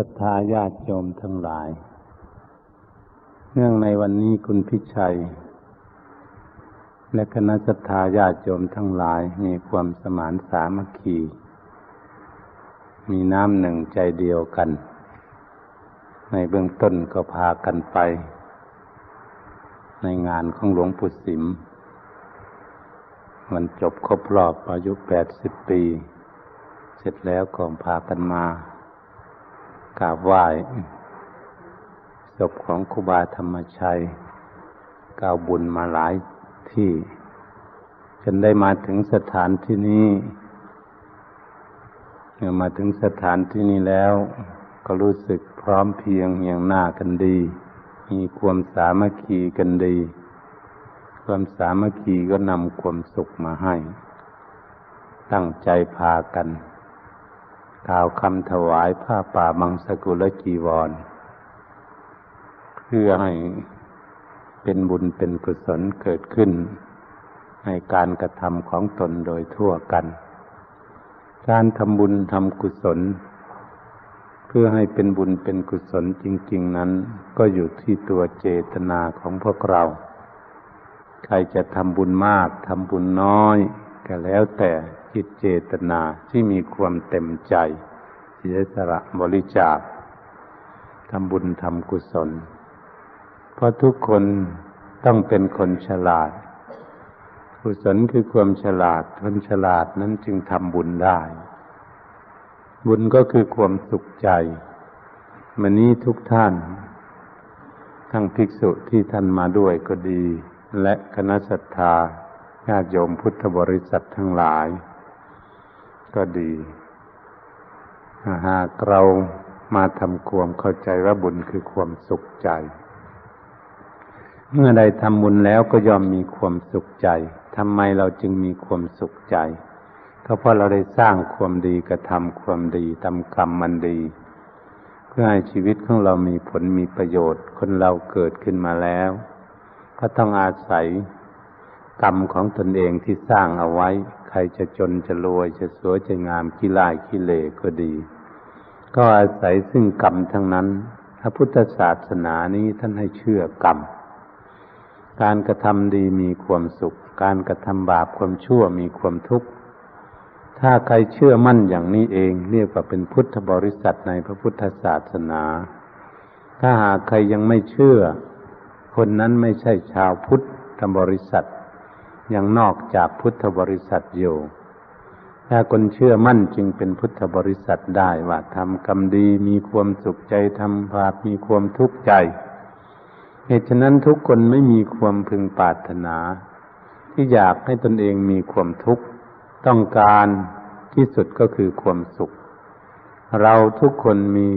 ศรัทธาญาติโยมทั้งหลาย เนื่องในวันนี้คุณพิชัย และคณะศรัทธาญาติโยมทั้งหลายมีความสมานสามัคคี มีน้ำหนึ่งใจเดียวกัน ในเบื้องต้นก็พากันไป ในงานของหลวงปู่สิม มันจบครบรอบอายุแปดสิบปี เสร็จแล้วก็พากันมา กราบไหว้ศพของครูบาธรรมชัยก้าวบุญมาหลายที่จนได้มาถึงสถานที่นี้เมื่อมาถึงสถานที่นี้แล้ว ก็รู้สึกพร้อมเพียงอย่างหน้ากันดี มีความสามัคคีกันดี ความสามัคคีก็นำความสุขมาให้ ตั้งใจพากัน กล่าวคำถวายผ้าป่ามังสกุลจีวร เพื่อให้เป็นบุญเป็นกุศลเกิดขึ้น ในการกระทำของตนโดยทั่วกัน การทำบุญทำกุศล เพื่อให้เป็นบุญเป็นกุศลจริง ๆ นั้น ก็อยู่ที่ตัวเจตนาของพวกเรา ใครจะทำบุญมากทำบุญน้อยก็แล้วแต่ จิตเจตนาที่มีความเต็มใจเสียสละบริจาคทำบุญทำกุศล เพราะทุกคนต้องเป็นคนฉลาด กุศลคือความฉลาด คนฉลาดนั้นจึงทำบุญได้ บุญก็คือความสุขใจมันนี้ทุกท่าน ทั้งภิกษุที่ท่านมาด้วยก็ดี และคณะศรัทธาญาติโยมพุทธบริษัททั้งหลาย ก็ดี หากเรามาทำความเข้าใจว่าบุญคือความสุขใจ เมื่อใดทำบุญแล้วก็ยอมมีความสุขใจทำไมเราจึงมีความสุขใจ ก็เพราะเราได้สร้างความดีกระทำความดีทำกรรมมันดี เพื่อให้ชีวิตของเรามีผลมีประโยชน์ คนเราเกิดขึ้นมาแล้ว ก็ต้องอาศัยกรรมของตนเองที่สร้างเอาไว้ รจะจนจะรวยจะสวยจะงามขี้ลายขี้เลก็ดี ก็อาศัยซึ่งกรรมทั้งนั้น พระพุทธศาสนานี้ท่านให้เชื่อกรรม การกระทำดีมีความสุข การกระทำบาปความชั่วมีความทุกข์ ถ้าใครเชื่อมั่นอย่างนี้เอง เรียกว่าเป็นพุทธบริษัทในพระพุทธศาสนา ถ้าหากใครยังไม่เชื่อ คนนั้นไม่ใช่ชาวพุทธบริษัท ยังนอกจากพุทธบริษัทอยู่ถ้าคนเชื่อมั่นจึงเป็นพุทธบริษัทได้ว่าทำกรรมดีมีความสุขใจทำบาปมีความทุกข์ใจ เหตุฉะนั้นทุกคนไม่มีความพึงปรารถนา ที่อยากให้ตนเองมีความทุกข์ต้องการที่สุดก็คือความสุข เราทุกคนมี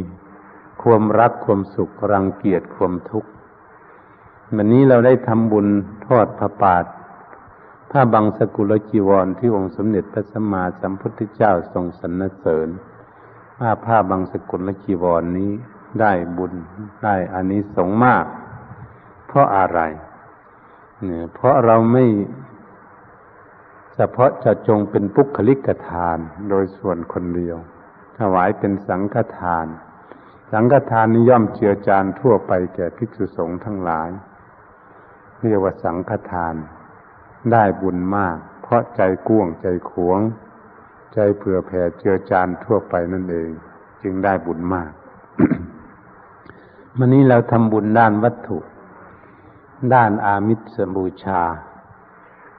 ความรักความสุขรังเกียจความทุกข์วันนี้เราได้ทำบุญทอดพระปาฏ ผ้าบางสกุลจีวรที่องค์สมเด็จพระสัมมาสัมพุทธเจ้าทรงสรรเสริญว่าผ้าบางสกุลจีวรนนี้ได้บุญได้อานิสงส์มาก เพราะอะไรเนี่ยเพราะเราไม่เฉพาะจะจงเป็นปุคลิกทานโดยส่วนคนเดียว ถวายเป็นสังฆทาน สังฆทานนิย่อมเจือจานทั่วไปแก่ภิกษุสงฆ์ทั้งหลาย เรียกว่าสังฆทาน ได้บุญมาก เพราะใจกว้างใจขวง ใจเผื่อแผ่เจือจานทั่วไปนั่นเอง จึงได้บุญมากวันนี้เราทำบุญด้านวัตถุ ด้านอามิสบูชา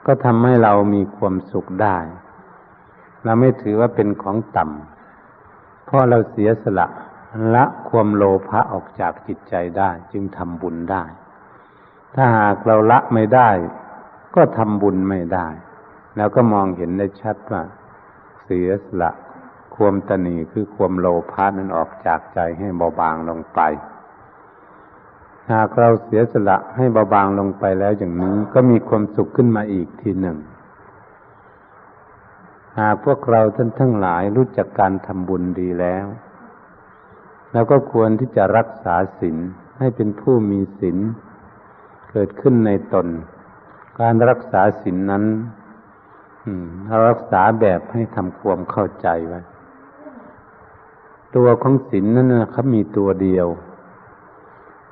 ก็ทำให้เรามีความสุขได้ เราไม่ถือว่าเป็นของต่ำเพราะเราเสียสละละความโลภะออกจากจิตใจได้ จึงทำบุญได้ ถ้าหากเราละไม่ได้ ก็ทำบุญไม่ได้ แล้วก็มองเห็นได้ชัดว่าเสียสละความตนีคือความโลภะนั้นออกจากใจให้เบาบางลงไป หากเราเสียสละให้เบาบางลงไปแล้วอย่างนี้ก็มีความสุขขึ้นมาอีกทีหนึ่ง หากพวกเราท่านทั้งหลายรู้จักการทำบุญดีแล้วเราก็ควรที่จะรักษาศีลให้เป็นผู้มีศีลเกิดขึ้นในตน การรักษาศีลนนั้นเรารักษาแบบให้ทำความเข้าใจไว้ตัวของศีลนั่นนะครับมีตัวเดียว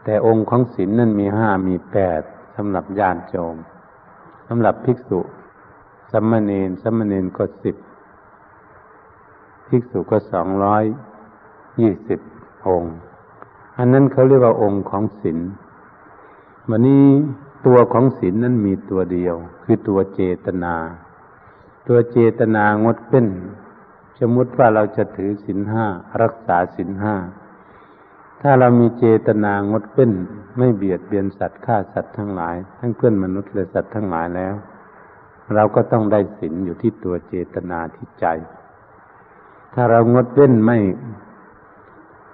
แต่องค์ของศีลนั่นมีห้ามีแปดสำหรับญาติโยมสำหรับภิกษุสัมมเนนสัมมเนนก็สิบภิกษุก็สองร้อยยี่สิบองค์ อันนั้นเขาเรียกว่าองค์ของศีลวันนี้ ตัวของศีลนั้นมีตัวเดียว คือตัวเจตนา ตัวเจตนางดเป็นสมมติว่าเราจะถือศีลห้ารักษาศีลห้าถ้าเรามีเจตนางดเป็นไม่เบียดเบียนสัตว์ฆ่าสัตว์ทั้งหลาย ทั้งเพื่อนมนุษย์และสัตว์ทั้งหลายแล้ว เราก็ต้องได้ศีลอยู่ที่ตัวเจตนาที่ใจ ถ้าเรางดเว้นไม่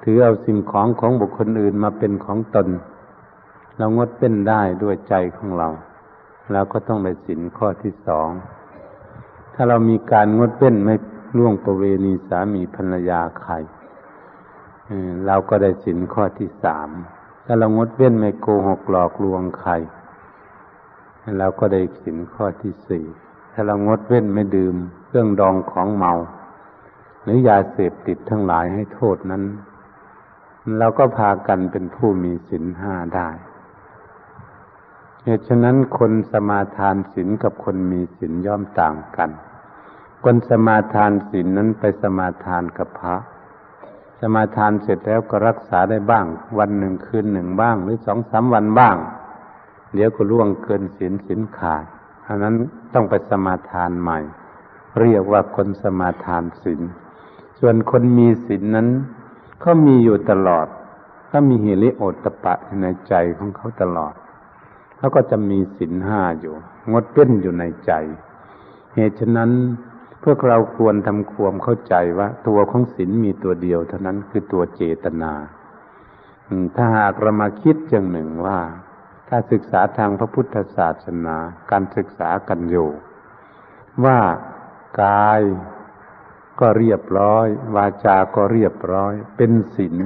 ถือเอาสิ่งของของบุคคลอื่นมาเป็นของตน เรางดเว้นได้ด้วยใจของเราเราก็ต้องได้ศีลข้อที่สอง ถ้าเรามีการงดเว้นไม่ล่วงประเวณีสามีภรรยาใครเราก็ได้สินข้อที่สาม ถ้าเรางดเว้นไม่โกหกหลอกลวงใครเราก็ได้สินข้อที่สี่ ถ้าเรางดเว้นไม่ดื่มเครื่องดองของเมา หรือยาเสพติดทั้งหลายให้โทษนั้น เราก็พากันเป็นผู้มีสินห้าได้ เหตุฉะนั้นคนสมาทานศีลกับคนมีศีลย่อมต่างกัน คนสมาทานศีลนั้นไปสมาทานกับพระ สมาทานเสร็จแล้วก็รักษาได้บ้าง วันหนึ่งคืนหนึ่งบ้าง หรือสองสามวันบ้าง เดี๋ยวก็ล่วงเกินศีลศีลขาดอันนั้นต้องไปสมาทานใหม่ เรียกว่าคนสมาทานศีลส่วนคนมีศีลนั้นเขามีอยู่ตลอดก็มีหิริโอตตปะในใจของเขาตลอด เขาก็จะมีศีลห้าอยู่ งดเว้นอยู่ในใจ เหตุฉะนั้นพวกเราควรทำความเข้าใจว่า ตัวของศีลมีตัวเดียว เท่านั้นคือตัวเจตนาถ้าหากเรามาคิดอย่างหนึ่งว่า ถ้าศึกษาทางพระพุทธศาสนา การศึกษากันอยู่ ว่ากายก็เรียบร้อย วาจาก็เรียบร้อย เป็นศีล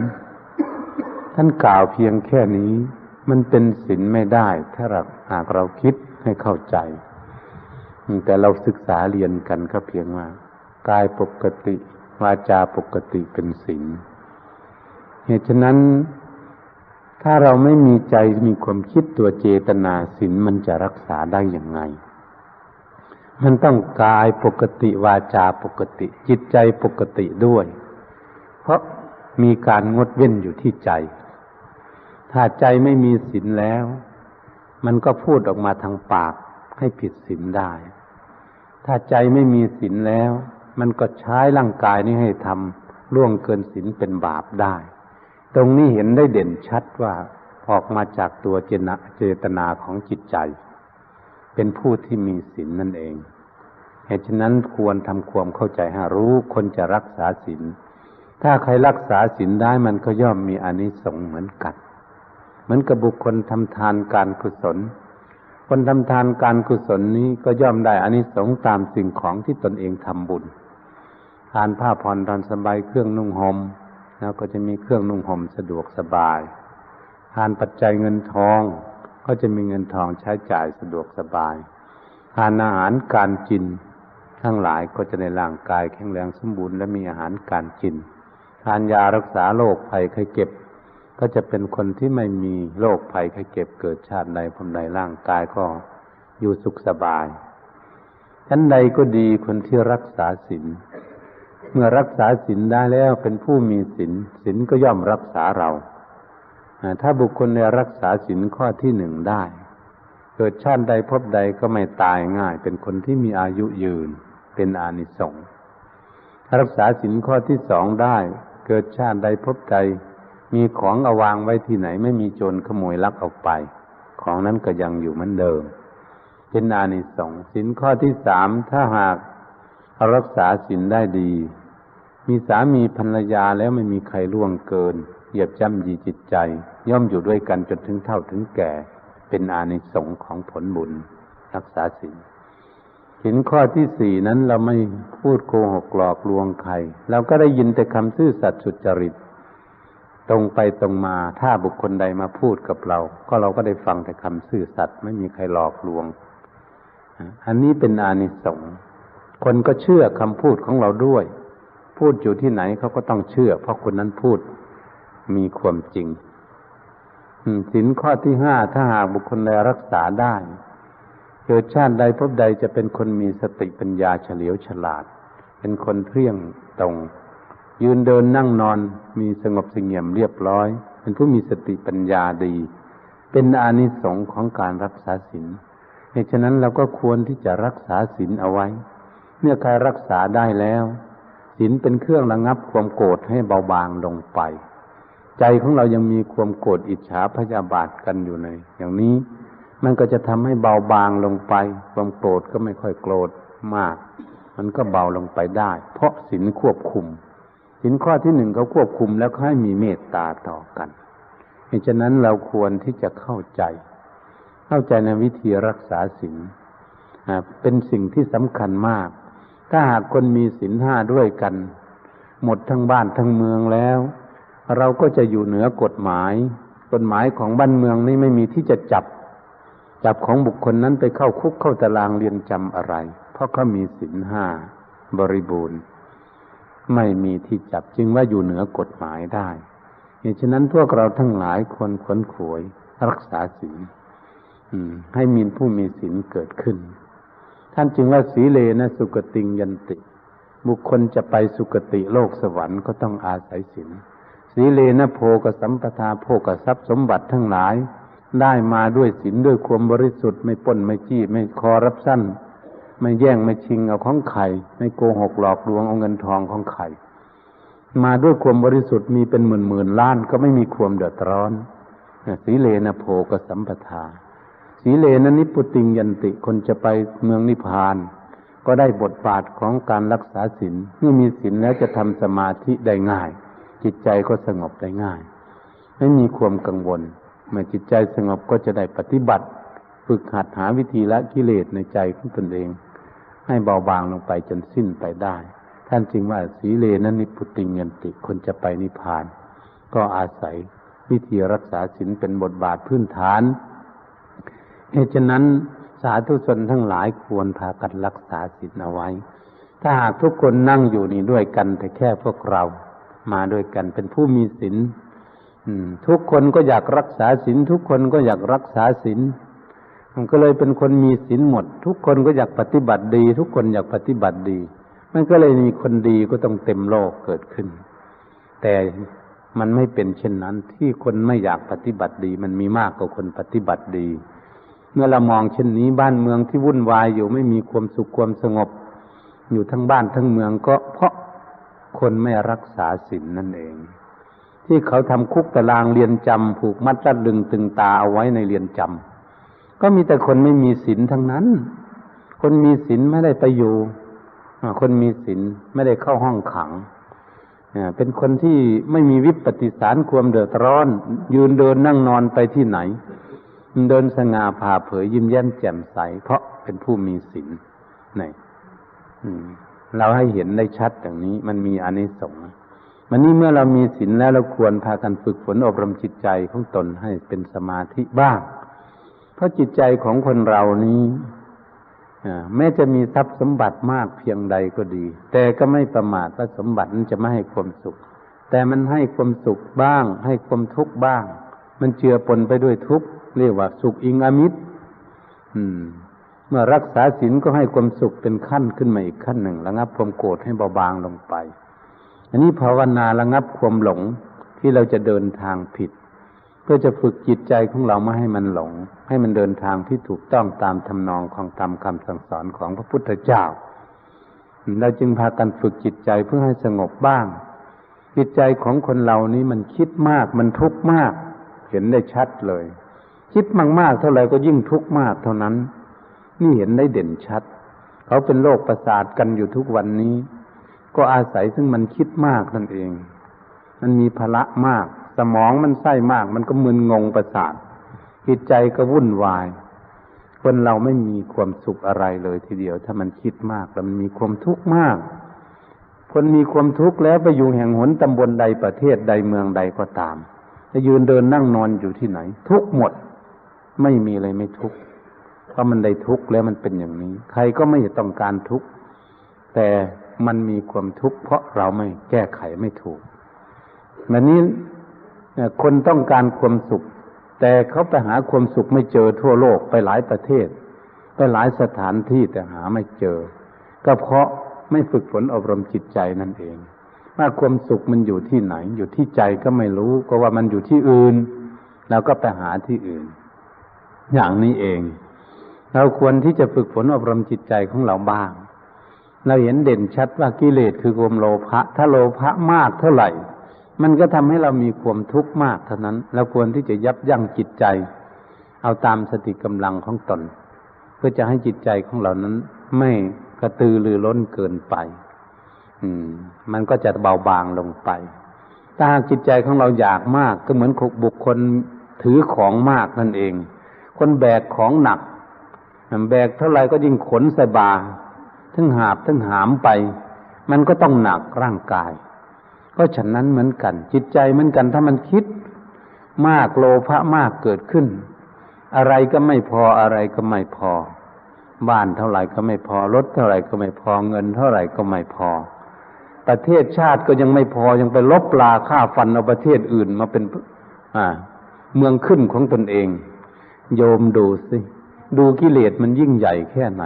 ท่านกล่าวเพียงแค่นี้ มันเป็นศีลไม่ได้ ถ้าหากเราคิดให้เข้าใจ แต่เราศึกษาเรียนกันก็เพียงว่ากายปกติ วาจาปกติเป็นศีลเหตุฉะนั้น ถ้าเราไม่มีใจมีความคิดตัวเจตนาศีลมันจะรักษาได้อย่างไง มันต้องกายปกติวาจาปกติ จิตใจปกติด้วย เพราะมีการงดเว้นอยู่ที่ใจ ถ้าใจไม่มีศีลแล้ว มันก็พูดออกมาทางปากให้ผิดศีลได้ ถ้าใจไม่มีศีลแล้ว มันก็ใช้ร่างกายนี้ให้ทำล่วงเกินศีลเป็นบาปได้ ตรงนี้เห็นได้เด่นชัดว่าออกมาจากตัวเจตนาเจตนาของจิตใจ เป็นผู้ที่มีศีลนั่นเองเหตุฉะนั้นควรทำความเข้าใจให้รู้คนจะรักษาศีลถ้าใครรักษาศีลได้มันก็ย่อมมีอานิสงส์เหมือนกัน เหมือนกับบุคคลทำทานการกุศล คนทำทานการกุศลนี้ก็ย่อมได้อานิสงส์ตามสิ่งของที่ตนเองทำบุญ ทานผ้าผ่อนทานสบายเครื่องนุ่งหม่มแล้วก็จะมีเครื่องนุ่งห่มสะดวกสบาย ทานปัจจัยเงินทอง ก็จะมีเงินทองใช้จ่ายสะดวกสบาย ทานอาหารการกิน ทั้งหลายก็จะในร่างกายแข็งแรงสมบูรณ์และมีอาหารการกิน ทานยารักษาโรคภัยไข้เจ็บ ก็จะเป็นคนที่ไม่มีโรคภัยไข้เจ็บเกิดชาติใดพมใดร่างกายก็อยู่สุขสบายฉันใดก็ดีคนที่รักษาศีลเมื่อรักษาศีลได้แล้วเป็นผู้มีศีลศีลก็ย่อมรักษาเรา ถ้าบุคคลได้รักษาศีลข้อที่หนึ่งได้ เกิดชาติใดพบใดก็ไม่ตายง่าย เป็นคนที่มีอายุยืนเป็นอานิสงส์รักษาศีลข้อที่สองได้ เกิดชาติใดพบใด มีของเอาวางไว้ที่ไหน ไม่มีโจรขโมยลักออกไป ของนั้นก็ยังอยู่เหมือนเดิม เป็นอานิสงส์สินข้อที่สามถ้าหากรักษาสินได้ดี มีสามีภรรยาแล้วไม่มีใครล่วงเกิน เหยียบจ้ำยีจิตใจ ย่อมอยู่ด้วยกันจนถึงเท่าถึงแก่ เป็นอานิสงส์ของผลบุญ รักษาสินสินข้อที่สี่นั้นเราไม่พูดโกหกหลอกลวงใคร เราก็ได้ยินแต่คำซื่อสัตย์สุจริต ตรงไปตรงมาถ้าบุคคลใดมาพูดกับเรา ก็เราก็ได้ฟังแต่คำซื่อสัตย์ไม่มีใครหลอกลวง อันนี้เป็นอานิสงส์คนก็เชื่อคำพูดของเราด้วย พูดอยู่ที่ไหนเขาก็ต้องเชื่อ เพราะคนนั้นพูดมีความจริงสินข้อที่ห้าถ้าหากบุคคลใดรักษาได้เกิดชาติใดพบใดจะเป็นคนมีสติปัญญาเฉลียวฉลาด เป็นคนเที่ยงตรง ยืนเดินนั่งนอนมีสงบเสงี่ยมเรียบร้อย เป็นผู้มีสติปัญญาดี เป็นอานิสงส์ของการรักษาศีลเหตุฉะนั้นเราก็ควรที่จะรักษาศีลเอาไว้ เมื่อใครรักษาได้แล้วศีลเป็นเครื่องระงับความโกรธให้เบาบางลงไป ใจของเรายังมีความโกรธอิจฉาพยาบาทกันอยู่ในอย่างนี้มันก็จะทำให้เบาบางลงไป ความโกรธก็ไม่ค่อยโกรธมาก มันก็เบาลงไปได้ เพราะศีลควบคุม ศีลข้อที่หนึ่งเขาควบคุมแล้วให้มีเมตตาต่อกันเหตุฉะนั้นเราควรที่จะเข้าใจ เข้าใจในวิธีรักษาศีลเป็นสิ่งที่สำคัญมาก ถ้าหากคนมีศีลห้าด้วยกัน หมดทั้งบ้านทั้งเมืองแล้ว เราก็จะอยู่เหนือกฎหมาย กฎหมายของบ้านเมืองนี่ไม่มีที่จะจับ จับของบุคคลนั้นไปเข้าคุกเข้าตารางเรียนจำอะไร เพราะเขามีศีลห้าบริบูรณ์ ไม่มีที่จับจึงว่าอยู่เหนือกฎหมายได้เหตุฉะนั้นพวกเราทั้งหลายควรขวนขวยรักษาศีลให้มีผู้มีศีลเกิดขึ้น ท่านจึงว่าสีเลนะสุกติงยันติ บุคคลจะไปสุกติโลกสวรรค์ก็ต้องอาศัยศีลสีเลนะโพกสัมปทาโภกทรัพย์สมบัติทั้งหลาย ได้มาด้วยศีลด้วยความบริสุทธิ์ไม่ป้นไม่จี้ไม่คอรับสั้น ไม่แย่งไม่ชิงเอาของใครไม่โกหกหลอกลวงเอาเงินทองของใครมาด้วยความบริสุทธิ์มีเป็นหมื่นหมื่นล้านก็ไม่มีความเดือดร้อนสีเลนะโพกสัมปทา สีเลนะนิพุติงยันติคนจะไปเมืองนิพพาน ก็ได้บทบาทของการรักษาศีลเมื่อมีศีลแล้วจะทำสมาธิได้ง่าย จิตใจก็สงบได้ง่าย ไม่มีความกังวล เมื่อจิตใจสงบก็จะได้ปฏิบัติ ฝึกหัดหาวิธีละกิเลสในใจของตนเอง ให้เบาบางลงไปจนสิ้นไปได้ ท่านจึงว่าสีเลนะนิพุติงยันติคนจะไปนิพพาน ก็อาศัยวิธีรักษาศีลเป็นบทบาทพื้นฐานเหตุฉะนั้นสาธุชนทั้งหลายควรพากันรักษาศีลเอาไว้ ถ้าหากทุกคนนั่งอยู่นี่ด้วยกัน แต่แค่พวกเรามาด้วยกันเป็นผู้มีศีลทุกคนก็อยากรักษาศีลทุกคนก็อยากรักษาศีล มันก็เลยเป็นคนมีศีลหมด ทุกคนก็อยากปฏิบัติดี ทุกคนอยากปฏิบัติดี มันก็เลยมีคนดีก็ต้องเต็มโลกเกิดขึ้น แต่มันไม่เป็นเช่นนั้น ที่คนไม่อยากปฏิบัติดี มันมีมากกว่าคนปฏิบัติดี เมื่อเรามองเช่นนี้บ้านเมืองที่วุ่นวายอยู่ไม่มีความสุขความสงบ อยู่ทั้งบ้านทั้งเมืองก็เพราะคนไม่รักษาศีลนั่นเอง ที่เขาทำคุกตารางเรียนจำผูกมัดรัดลึงตึงตาเอาไว้ในเรียนจำ ก็มีแต่คนไม่มีศีลทั้งนั้น คนมีศีลไม่ได้ไปอยู่คนมีศีลไม่ได้เข้าห้องขังเป็นคนที่ไม่มีวิปฏิสารความเดือดร้อน ยืนเดินนั่งนอนไปที่ไหน เดินสง่าผ่าเผยยิ้มแย้มแจ่มใส เพราะเป็นผู้มีศีลนี่เราให้เห็นได้ชัดอย่างนี้ มันมีอานิสงส์มันนี้เมื่อเรามีศีลแล้วเราควรพากันฝึกฝนอบรมจิตใจของตนให้เป็นสมาธิบ้าง เพราะจิตใจของคนเรานี้แม้จะมีทรัพย์สมบัติมากเพียงใดก็ดี แต่ก็ไม่ประมาทว่าสมบัตินั้นจะไม่ให้ความสุข แต่มันให้ความสุขบ้าง ให้ความทุกข์บ้าง มันเจือปนไปด้วยทุกข์เรียกว่าสุขอิงอมิตรเมื่อรักษาศีลก็ให้ความสุขเป็นขั้นขึ้นมาอีกขั้นหนึ่งระงับความโกรธให้เบาบางลงไป อันนี้ภาวนาระงับความหลงที่เราจะเดินทางผิด พื่อจะฝึกจิตใจของเราไม่ให้มันหลง ให้มันเดินทางที่ถูกต้องตามทำนองของธรรมคำสั่งสอนของพระพุทธเจ้า เราจึงพากันฝึกจิตใจเพื่อให้สงบบ้าง จิตใจของคนเรานี้มันคิดมาก มันทุกข์มาก เห็นได้ชัดเลย คิดมากๆเท่าไหร่ก็ยิ่งทุกข์มากเท่านั้น นี่เห็นได้เด่นชัด เขาเป็นโรคประสาทกันอยู่ทุกวันนี้ ก็อาศัยซึ่งมันคิดมากนั่นเอง มันมีภาระมาก สมองมันไส้มาก มันก็มึนงงประสาทจิตใจก็วุ่นวาย คนเราไม่มีความสุขอะไรเลยทีเดียว ถ้ามันคิดมากแล้วมันมีความทุกข์มาก คนมีความทุกข์แล้วไปอยู่แห่งหนตำบลใดประเทศใดเมืองใดก็ตามจะยืนเดินนั่งนอนอยู่ที่ไหน ทุกหมด ไม่มีอะไรไม่ทุกข์เพราะมันได้ทุกข์แล้วมันเป็นอย่างนี้ ใครก็ไม่ต้องการทุกข์แต่มันมีความทุกข์เพราะเราไม่แก้ไขไม่ถูกแบบนี้ คนต้องการความสุข แต่เขาไปหาความสุขไม่เจอทั่วโลกไปหลายประเทศ ไปหลายสถานที่แต่หาไม่เจอ ก็เพราะไม่ฝึกฝนอบรมจิตใจนั่นเองว่าความสุขมันอยู่ที่ไหน อยู่ที่ใจก็ไม่รู้ ก็ว่ามันอยู่ที่อื่นเราก็ไปหาที่อื่น อย่างนี้เอง เราควรที่จะฝึกฝนอบรมจิตใจของเราบ้าง เราเห็นเด่นชัดว่ากิเลสคือความโลภะถ้าโลภะมากเท่าไหร่ มันก็ทำให้เรามีความทุกข์มากเท่านั้นเราควรที่จะยับยั้งจิตใจ เอาตามสติกำลังของตน เพื่อจะให้จิตใจของเรานั้น ไม่กระตือรือร้นเกินไป อืม มันก็จะเบาบางลงไป ถ้าหากจิตใจของเราอยากมาก ก็เหมือนบุคคลถือของมากนั่นเอง คนแบกของหนักแบกเท่าไรก็ยิ่งขนใส่บาทั้งหาบทั้งหามไป มันก็ต้องหนักร่างกาย ก็ฉะนั้นเหมือนกัน จิตใจเหมือนกัน ถ้ามันคิดมากโลภะมากเกิดขึ้น อะไรก็ไม่พออะไรก็ไม่พอ บ้านเท่าไหร่ก็ไม่พอรถเท่าไหร่ก็ไม่พอเงิน เท่าไหร่ก็ไม่พอ ประเทศชาติก็ยังไม่พอยังไปลบลาฆ่าฟันเอาประเทศอื่นมาเป็นอ่า เมืองขึ้นของตนเอง โยมดูสิดูกิเลสมันยิ่งใหญ่แค่ไหน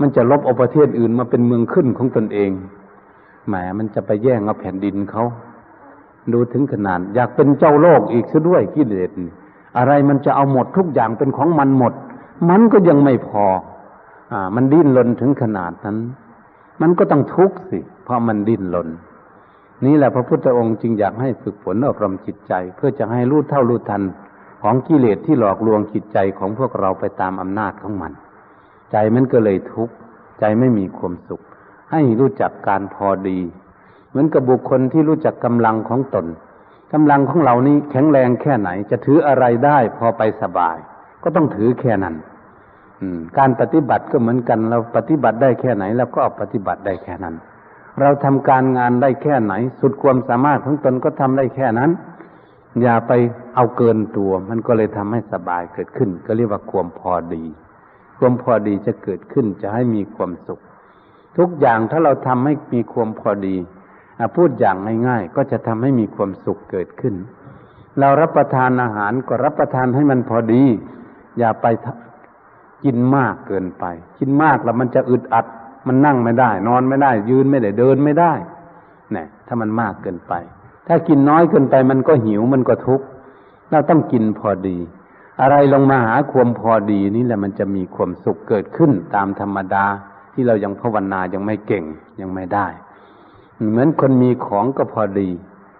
มันจะลบเอาประเทศอื่นมาเป็นเมืองขึ้นของตนเอง แหมมันจะไปแย่งเอาแผ่นดินเขาดูถึงขนาด อยากเป็นเจ้าโลกอีกซะด้วยกิเลสอะไรมันจะเอาหมดทุกอย่างเป็นของมันหมด มันก็ยังไม่พอ อ่า มันดิ้นรนถึงขนาดนั้น มันก็ต้องทุกข์สิ เพราะมันดิ้นรนนี่แหละพระพุทธองค์จึงอยากให้ฝึกฝนอบรมจิตใจ เพื่อจะให้รู้เท่ารู้ทันของกิเลสที่หลอกลวงจิตใจของพวกเราไปตามอำนาจของมัน ใจมันก็เลยทุกข์ใจไม่มีความสุข ให้รู้จักการพอดี เหมือนกับบุคคลที่รู้จักกำลังของตนกำลังของเรานี้แข็งแรงแค่ไหน จะถืออะไรได้พอไปสบาย ก็ต้องถือแค่นั้นการปฏิบัติก็เหมือนกัน เราปฏิบัติได้แค่ไหนเราก็เอาปฏิบัติได้แค่นั้น เราทำการงานได้แค่ไหน สุดความสามารถของตนก็ทำได้แค่นั้น อย่าไปเอาเกินตัว มันก็เลยทำให้สบายเกิดขึ้น ก็เรียกว่าความพอดี ความพอดีจะเกิดขึ้นจะให้มีความสุข ทุกอย่างถ้าเราทำให้มีความพอดีพูดอย่างง่ายๆก็จะทำให้มีความสุขเกิดขึ้น เรารับประทานอาหารก็รับประทานให้มันพอดี อย่าไปกินมากเกินไป กินมากแล้วมันจะอึดอัด มันนั่งไม่ได้ นอนไม่ได้ ยืนไม่ได้เดินไม่ได้เนี่ยถ้ามันมากเกินไป ถ้ากินน้อยเกินไปมันก็หิวมันก็ทุกข์เราต้องกินพอดี อะไรลงมาหาความพอดีนี่แหละมันจะมีความสุขเกิดขึ้นตามธรรมดา ที่เรายังภาวนายังไม่เก่งยังไม่ได้ เหมือนคนมีของก็พอดี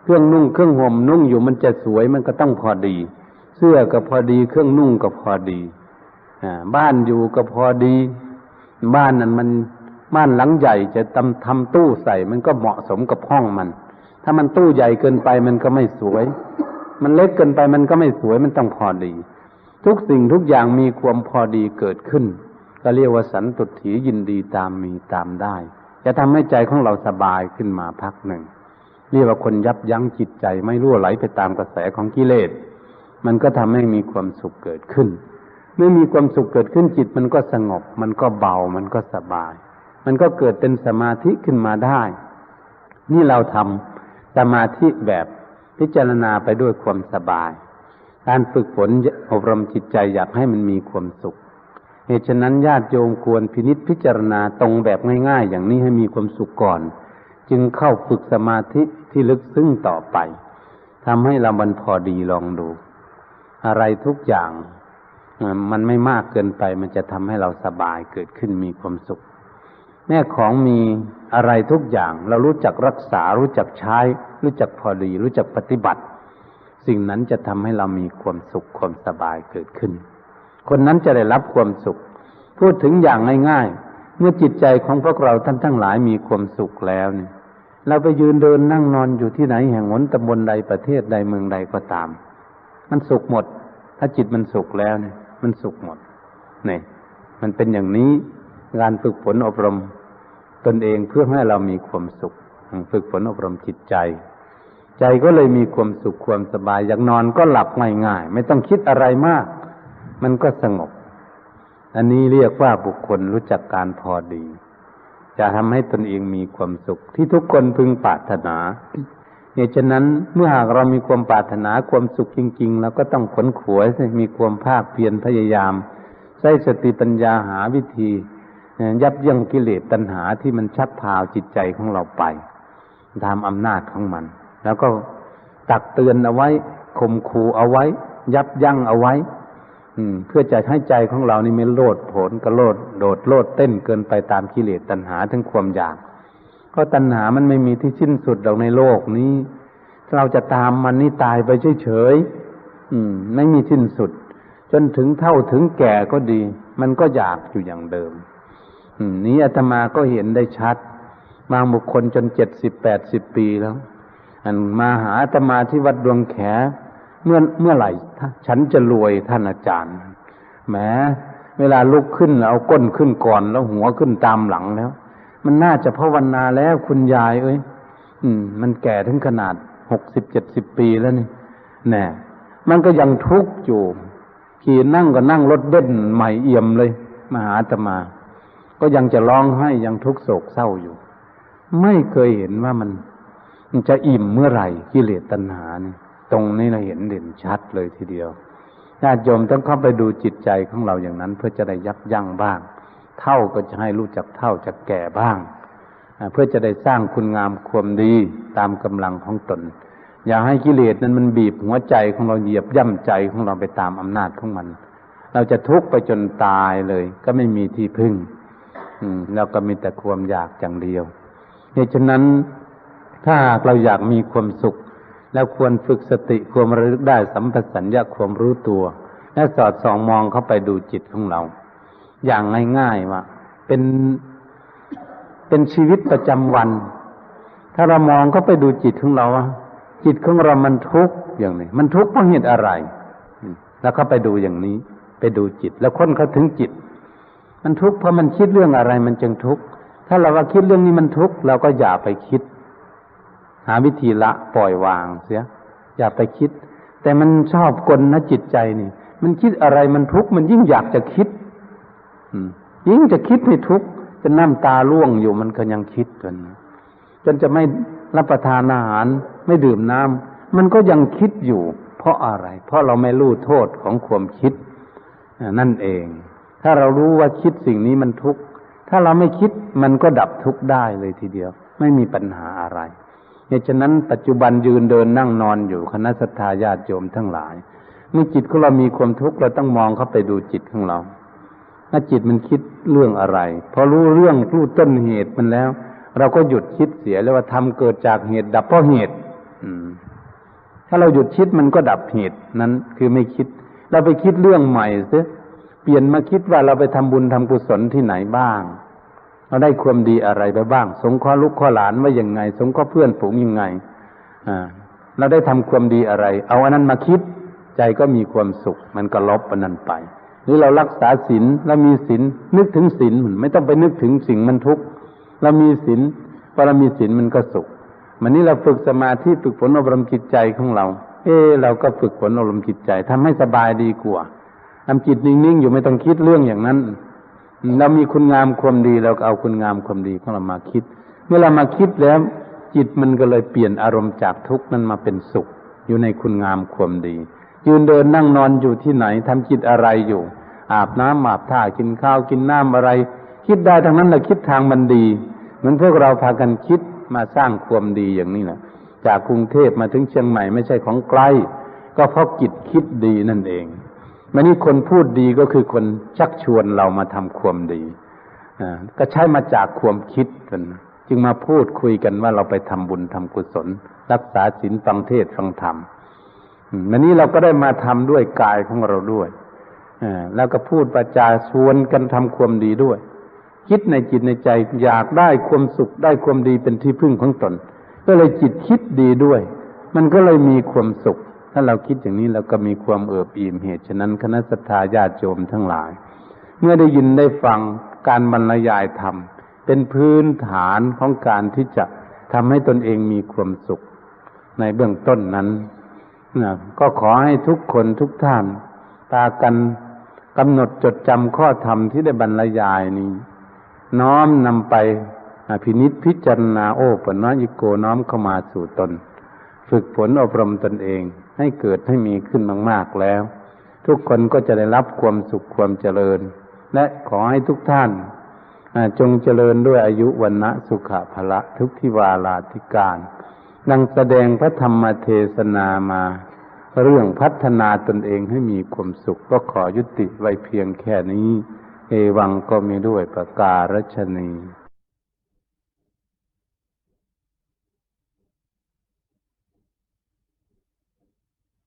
เครื่องนุ่งเครื่องห่มนุ่งอยู่มันจะสวยมันก็ต้องพอดี เสื้อก็พอดี เครื่องนุ่งก็พอดีบ้านอยู่ก็พอดี บ้านนั้นมันบ้านหลังใหญ่จะทำทำตู้ใส่มันก็เหมาะสมกับห้องมัน ถ้ามันตู้ใหญ่เกินไปมันก็ไม่สวย มันเล็กเกินไปมันก็ไม่สวยมันต้องพอดี ทุกสิ่งทุกอย่างมีความพอดีเกิดขึ้น ก็เรียกว่าสันตุถียินดีตามมีตามได้ จะทำให้ใจของเราสบายขึ้นมาพักหนึ่ง เรียกว่าคนยับยั้งจิตใจไม่รั่วไหลไปตามกระแสของกิเลส มันก็ทำให้มีความสุขเกิดขึ้น เมื่อมีความสุขเกิดขึ้นจิตมันก็สงบ มันก็เบา มันก็สบาย มันก็เกิดเป็นสมาธิขึ้นมาได้ นี่เราทำสมาธิแบบพิจารณาไปด้วยความสบาย การฝึกฝนอบรมจิตใจอยากให้มันมีความสุข เหตุฉะนั้นญาติโยมควรพินิษพิจารณาตรงแบบง่ายๆ อย่างนี้ให้มีความสุขก่อน จึงเข้าฝึกสมาธิที่ลึกซึ้งต่อไปทำให้เรามันพอดีลองดู อะไรทุกอย่างมันไม่มากเกินไป มันจะทำให้เราสบายเกิดขึ้นมีความสุข แม่ของมีอะไรทุกอย่าง เรารู้จักรักษา รู้จักใช้ รู้จักพอดี รู้จักปฏิบัติ สิ่งนั้นจะทำให้เรามีความสุขความสบายเกิดขึ้น คนนั้นจะได้รับความสุข พูดถึงอย่างง่ายๆ เมื่อจิตใจของพวกเราท่านทั้งหลายมีความสุขแล้วเนี่ย เราไปยืนเดินนั่งนอนอยู่ที่ไหนแห่งหนตำบลใดประเทศใดเมืองใดก็ตาม มันสุขหมด ถ้าจิตมันสุขแล้วเนี่ย มันสุขหมดเนี่ยมันเป็นอย่างนี้การฝึกฝนอบรม ตนเองเพื่อให้เรามีความสุข ฝึกฝนอบรมจิตใจ ใจก็เลยมีความสุขความสบายอยากนอนก็หลับง่ายๆไม่ต้องคิดอะไรมาก มันก็สงบ อันนี้เรียกว่าบุคคลรู้จักการพอดี จะทำให้ตนเองมีความสุข ที่ทุกคนพึงปรารถนาเหตุฉะนั้นเมื่อหากเรามีความปรารถนาความสุขจริง ๆ เราก็ต้องขนขวยมีความภาคเพียรพยายาม ใช้สติปัญญาหาวิธี ยับยั้งกิเลสตัณหาที่มันชักพาจิตใจของเราไปตามอำนาจของมัน แล้วก็ตักเตือนเอาไว้ข่มขู่เอาไว้ ยับยั้งเอาไว้ เพื่อจะให้ใจของเรานี่ไม่โลดโผนกระโลดโดดโลดเต้นเกินไปตามกิเลสตัณหาทั้งความอยาก ก็ตัณหามันไม่มีที่สิ้นสุดเราในโลกนี้ เราจะตามมันนี่ตายไปเฉยๆอืมไม่มีสิ้นสุด จนถึงเท่าถึงแก่ก็ดี มันก็อยากอยู่อย่างเดิมอืมนี้อาตมาก็เห็นได้ชัด บางบุคคลจนเจ็ดสิบแปดสิบปีแล้ว อันมาหาอาตมาที่วัดดวงแข เมื่อเมื่อไหร่ฉันจะรวยท่านอาจารย์แหมเวลาลุกขึ้นเอาก้นขึ้นก่อนแล้วหัวขึ้นตามหลังแล้ว มันน่าจะภาวนาแล้วคุณยาย เอ้ยอืม มันแก่ถึงขนาดหกสิบเจ็ดสิบปีแล้วนี่แน่มันก็ยังทุกข์อยู่ขี่นั่งก็นั่งรถเบ้นใหม่เอี่ยมเลยมาหาตมา ก็ยังจะร้องไห้ยังทุกโศกเศร้าอยู่ ไม่เคยเห็นว่ามัน มันจะอิ่มเมื่อไหร่กิเลสตัณหาเนี่ย ตรงนี้เราเห็นเด่นชัดเลยทีเดียวญาติโยมต้องเข้าไปดูจิตใจของเราอย่างนั้น เพื่อจะได้ยับยั้งบ้าง เท่าก็จะให้รู้จักเท่าจักแก่บ้าง เพื่อจะได้สร้างคุณงามความดีตามกำลังของตน อย่าให้กิเลสนั้นมันบีบหัวใจของเราเหยียบย่ำใจของเราไปตามอำนาจของมัน เราจะทุกข์ไปจนตายเลย ก็ไม่มีที่พึ่ง อืมเราก็มีแต่ความอยากอย่างเดียวเหตุฉะนั้นถ้าหากเราอยากมีความสุข แล้วควรฝึกสติความระลึกได้สัมปสัญญาความรู้ตัว และสอดส่องมองเข้าไปดูจิตของเรา อย่างง่ายๆว่าเป็นเป็นชีวิตประจำวัน ถ้าเรามองเข้าไปดูจิตของเราว่าจิตของเรามันทุกข์อย่างนี้ มันทุกข์เพราะเหตุอะไร แล้วก็ไปดูอย่างนี้ ไปดูจิต แล้วค้นเข้าถึงจิต มันทุกข์เพราะมันคิดเรื่องอะไรมันจึงทุกข์ ถ้าเราว่าคิดเรื่องนี้มันทุกข์เราก็อย่าไปคิด หาวิธีละปล่อยวางเสีย อย่าไปคิด แต่มันชอบกลนะจิตใจนี่ มันคิดอะไรมันทุกข์มันยิ่งอยากจะคิดยิ่งจะคิดให้ทุกข์จะน้ำตาล่วงอยู่มันก็ยังคิดจนจนจะไม่รับประทานอาหารไม่ดื่มน้ำมันก็ยังคิดอยู่ เพราะอะไร เพราะเราไม่รู้โทษของความคิดนั่นเอง ถ้าเรารู้ว่าคิดสิ่งนี้มันทุกข์ถ้าเราไม่คิดมันก็ดับทุกข์ได้เลยทีเดียว ไม่มีปัญหาอะไร ตุฉะนั้นปัจจุบันยืนเดินนั่งนอนอยู่คณะสัตยาญาติโยมทั้งหลายเมื่อจิตของเรามีความทุกข์เราต้องมองเข้าไปดูจิตของเราถ้าจิตมันคิดเรื่องอะไร พอรู้เรื่องรู้ต้นเหตุมันแล้ว เราก็หยุดคิดเสียแล้วว่าทำเกิดจากเหตุดับเพราะเหตุ อืม ถ้าเราหยุดคิดมันก็ดับเหตุนั้น คือไม่คิด เราไปคิดเรื่องใหม่ซิเปลี่ยนมาคิดว่าเราไปทำบุญทำกุศลที่ไหนบ้าง เราได้ความดีอะไรไปบ้าง สงเคราะห์ลูกข้อหลานว่ายังไง สงเคราะห์เพื่อนฝูงยังไงอ่าเราได้ทำความดีอะไร เอาอันนั้นมาคิดใจก็มีความสุข มันก็ลบอันนั้นไปหรือเรารักษาศีลแล้วมีศีลนึกถึงศีลไม่ต้องไปนึกถึงสิ่งมันทุกข์เรามีศีลพอเรามีศีลมันก็สุขมันนี้เราฝึกสมาธิฝึกฝนอบรมจิตใจของเรา เออเราก็ฝึกฝนอบรมจิตใจทำให้สบายดีกว่าทำจิตนิ่งๆอยู่ไม่ต้องคิดเรื่องอย่างนั้น เรามีคุณงามความดีเราก็เอาคุณงามความดีของเรามาคิด เมื่อเรามาคิดแล้วจิตมันก็เลยเปลี่ยนอารมณ์จากทุกข์นั้นมาเป็นสุข อยู่ในคุณงามความดี ยืนเดินนั่งนอนอยู่ที่ไหนทำจิตอะไรอยู่ อาบน้ำอาบท่ากินข้าวกินน้ำอะไร คิดได้ทั้งนั้นแหละคิดทางมันดีเหมือนพวกเราพากันคิดมาสร้างความดีอย่างนี้แหละจากกรุงเทพมาถึงเชียงใหม่ไม่ใช่ของไกลก็เพราะจิตคิดดีนั่นเอง มันนี่คนพูดดีก็คือคนชักชวนเรามาทำความดีก็ใช้มาจากความคิดกันจึงมาพูดคุยกันว่าเราไปทำบุญทำกุศล รักษาศีลฟังเทศฟังธรรมอันนี้เราก็ได้มาทำด้วยกายของเราด้วยแล้วก็พูดประจาชวนกันทำความดีด้วย คิดในจิตในใจอยากได้ความสุขได้ความดีเป็นที่พึ่งของตน ก็เลยจิตคิดดีด้วย มันก็เลยมีความสุข ถ้าเราคิดอย่างนี้เราก็มีความเอิบอิ่มเหตุฉะนั้นคณะสัตยาญาติโยมทั้งหลาย เมื่อได้ยินได้ฟังการบรรยายธรรม เป็นพื้นฐานของการที่จะทำให้ตนเองมีความสุข ในเบื้องต้นนั้นก็ขอให้ทุกคนทุกท่านตากันกำหนดจดจำข้อธรรมที่ได้บรรยายนี้ น้อมนำไปอภินิษพิจารณาโอปนยิโกน้อมเข้ามาสู่ตน ฝึกฝนอบรมตนเอง ให้เกิดให้มีขึ้นมากๆแล้ว ทุกคนก็จะได้รับความสุขความเจริญ และขอให้ทุกท่านจงเจริญด้วยอายุวันนะสุขภละทุกทิวาลาธิการดังแสดงพระธรรมเทศนามา เรื่องพัฒนาตนเองให้มีความสุข ก็ขอยุติไว้เพียงแค่นี้ เอวังก็มีด้วยประการชนี